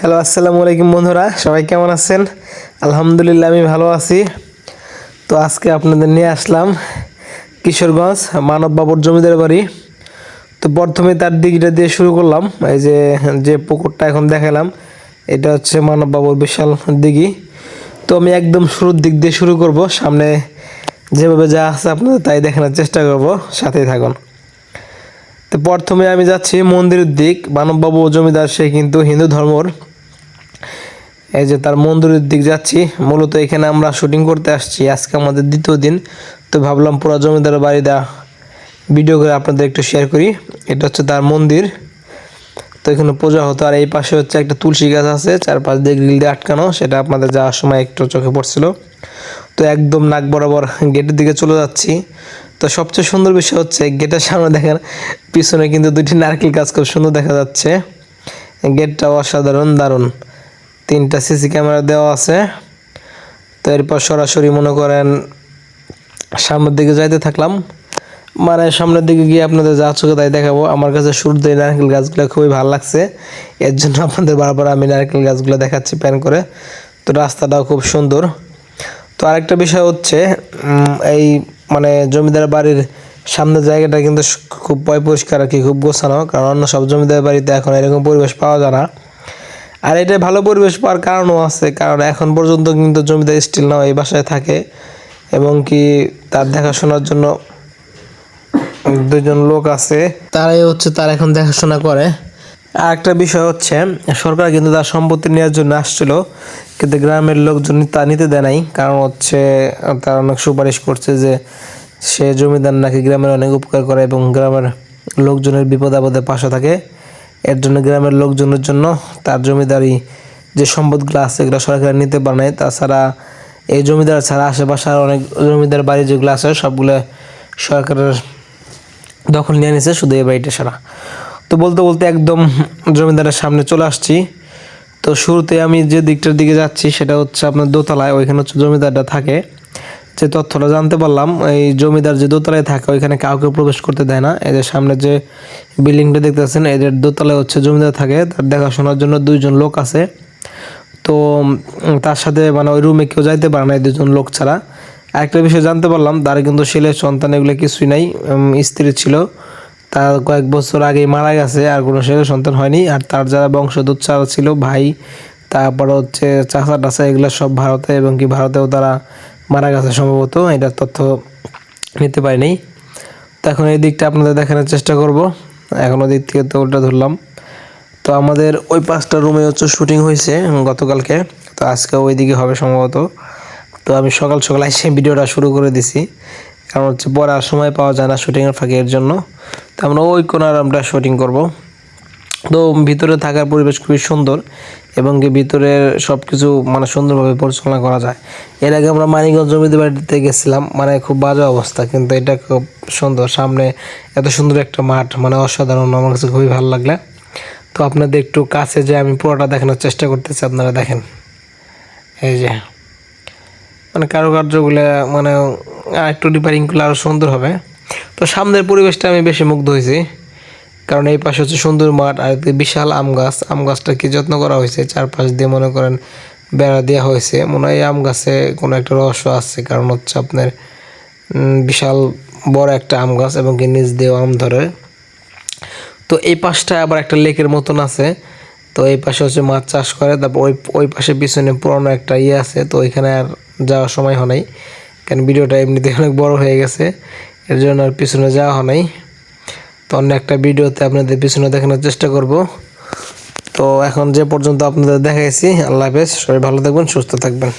Hello, আসসালামু আলাইকুম বন্ধুরা, সবাই কেমন আছেন? আলহামদুলিল্লাহ, আমি ভালো আছি। তো আজকে আপনাদের নিয়ে আসলাম কিশোরগঞ্জ মানব বাবুর জমিদার বাড়ি। তো প্রথমে তার দিকটা দিয়ে শুরু করলাম, এই যে যে পুকুরটা এখন দেখালাম, এটা হচ্ছে মানব বাবুর বিশাল দিঘি। তো আমি একদম শুরুর দিক দিয়ে শুরু করব, সামনে যেভাবে যা আছে আপনাদের তাই দেখানোর চেষ্টা করব, সাথেই থাকুন। তো প্রথমে আমি যাচ্ছি মন্দিরের দিক, মানববাবু জমিদার সে কিন্তু হিন্দু ধর্মর। এই যে তার মন্দিরের দিক যাচ্ছি, মূলত এখানে আমরা শুটিং করতে আসছি। আজকে আমাদের দ্বিতীয় দিন, তো ভাবলাম পুরো জমিদার বাড়িটা ভিডিও করে আপনাদের একটু শেয়ার করি। এটা হচ্ছে তার মন্দির। তো এখানে পূজা হতো, আর এই পাশে হচ্ছে একটা তুলসী গাছ আছে, চারপাশ দিয়ে গ্রিল দিয়ে আটকানো, সেটা আপনাদের যাওয়ার সময় একটু চোখে পড়ছিল। তো একদম নাক বরাবর গেটের দিকে চলে যাচ্ছি। তো সবচেয়ে সুন্দর বিষয় হচ্ছে, গেটের সামনে দেখেন, পিছনে কিন্তু দুইটি নারকেল গাছ খুব সুন্দর দেখা যাচ্ছে। গেটটাও অসাধারণ, দারুণ। তিনটা সিসি ক্যামেরা দেওয়া আছে। তো এরপর সরাসরি মনে করেন সামনের দিকে যাইতে থাকলাম। মানে সামনের দিকে গিয়ে আপনাদের যা চোখে তাই দেখাবো। আমার কাছে এই নারকেল গাছগুলো খুবই ভালো লাগছে। এর জন্য আপনাদের বারবার আমি নারকেল গাছগুলো দেখাচ্ছি প্যান করে। তো রাস্তাটাও খুব সুন্দর। তো আরেকটা বিষয় হচ্ছে এই মানে জমিদার বাড়ির সামনের জায়গাটা কিন্তু খুব পয় পরিষ্কার আর কি, খুব গোছানো। কারণ অন্য সব জমিদার বাড়িতে এখন এরকম পরিবেশ পাওয়া যায় না। আর এটা ভালো পরিবেশ পাওয়ার কারণও আছে কারণ এখন পর্যন্ত কিন্তু জমিদার স্টিল নাও এই বাসায় থাকে এবং কি তার দেখাশোনার জন্য দুজন লোক আছে। তারাই হচ্ছে তার এখন দেখাশোনা করে। আর একটা বিষয় হচ্ছে সরকার কিন্তু তার সম্পত্তি নেওয়ার জন্য আসছিল কিন্তু গ্রামের লোকজন তা নিতে দেয় নাই কারণ হচ্ছে তার অনেক সুপারিশ করছে যে সে জমিদার নাকি গ্রামের অনেক উপকার করে এবং গ্রামের লোকজনের বিপদ আপদে পাশে থাকে। এর জন্য গ্রামের লোকজনের জন্য তার জমিদারি যে সম্পদগুলো আছে এগুলো সরকার নিতে পারে নাই। তাছাড়া এই জমিদার ছাড়া আশেপাশে আরও অনেক জমিদার বাড়ি যেগুলো আছে সবগুলো সরকারের দখল নিয়ে নিছে শুধু এই বাড়িটা সারা তো বলতে বলতে একদম জমিদারের সামনে চলে আসছি। তো শুরুতে আমি যে দিকটার দিকে যাচ্ছি সেটা হচ্ছে আপনার দোতলায়, ওইখানে হচ্ছে জমিদারটা থাকে। যে তথ্যটা জানতে পারলাম, এই জমিদার যে দোতলায় থাকে, ওইখানে কাউকে প্রবেশ করতে দেয় না। এদের সামনে যে বিল্ডিংটা দেখতেছেন, এদের দোতলায় হচ্ছে জমিদার থাকে, তার দেখাশোনার জন্য দুইজন লোক আছে। তো তার সাথে মানে ওই রুমে কেউ যাইতে পারে না, এই দুজন লোক ছাড়া। আরেকটা বিষয় জানতে পারলাম, তার কিন্তু ছেলে, সন্তান, এগুলো কিছুই নাই স্ত্রী ছিল। তার কয়েক বছর আগেই মারা গেছে, আর কোনো ছেলে সন্তান হয়নি। আর তার যারা বংশধর ছাড়া ছিল, ভাই, তারপর হচ্ছে চাচা টাচা এগুলো সব ভারতে, এবং কি ভারতেও তারা মারা গেছে সম্ভবত এটার তথ্য নিতে পারিনি। তো এখন এই দিকটা আপনাদের দেখানোর চেষ্টা করব। এখন ওই দিক থেকে তো উল্টা ধরলাম। তো আমাদের ওই পাঁচটা রুমে হচ্ছে শুটিং হয়েছে গতকালকে। তো আজকে ওই দিকে হবে সম্ভবত। তো আমি সকাল সকাল এসে ভিডিওটা শুরু করে দিছি। কারণ হচ্ছে পড়ার সময় পাওয়া যায় না শুটিংয়ের ফাঁকে এর জন্য। তো আমরা ওই কোনার আমরা শুটিং করব। তো ভিতরে থাকার পরিবেশ খুবই সুন্দর এবং কি ভিতরের সব কিছু মানে সুন্দরভাবে পরিচালনা করা যায়। এর আগে আমরা মানিকগঞ্জ জমিতে বাড়িতে গেছিলাম মানে খুব বাজে অবস্থা, কিন্তু এটা খুব সুন্দর। সামনে এত সুন্দর একটা মাঠ মানে অসাধারণ, আমার কাছে খুবই ভালো লাগলে। তো আপনাদের একটু কাছে যে আমি পুরোটা দেখানোর চেষ্টা করতেছি, আপনারা দেখেন। এই যে মানে কারুকার্যগুলো মানে আর একটু রিপেয়ারিং করলে আরও সুন্দর হবে। তো সামনের পরিবেশটা আমি বেশি মুগ্ধ হয়েছি। কারণ এই পাশে হচ্ছে সুন্দর মাঠ আর বিশাল আম গাছ। আম গাছটা কি যত্ন করা হয়েছে, চারপাশ দিয়ে মনে করেন বেড়া দেওয়া হয়েছে। মনে হয় আম গাছে কোনো একটা রহস্য আছে, কারণ হচ্ছে আপনার বিশাল বড় একটা আম গাছ এবং কি দিয়েও আম ধরে। তো এই পাশটা আবার একটা লেকের মতন আছে। তো এই পাশে হচ্ছে মাছ চাষ করে, তারপর ওই ওই পাশে পিছনে পুরনো একটা ইয়ে আছে, তো ওইখানে আর যাওয়ার সময় হয় নাই। কারণ ভিডিওটা এমনিতে অনেক বড় হয়ে গেছে, এর জন্য আর পিছনে যাওয়া হয় নাই। তো অন্য একটা ভিডিওতে আপনাদের পিছনে দেখানোর চেষ্টা করব। তো এখন যে পর্যন্ত আপনাদের দেখাইছি, আল্লাহ হাফেজ, সবাই ভালো থাকবেন, সুস্থ থাকবেন।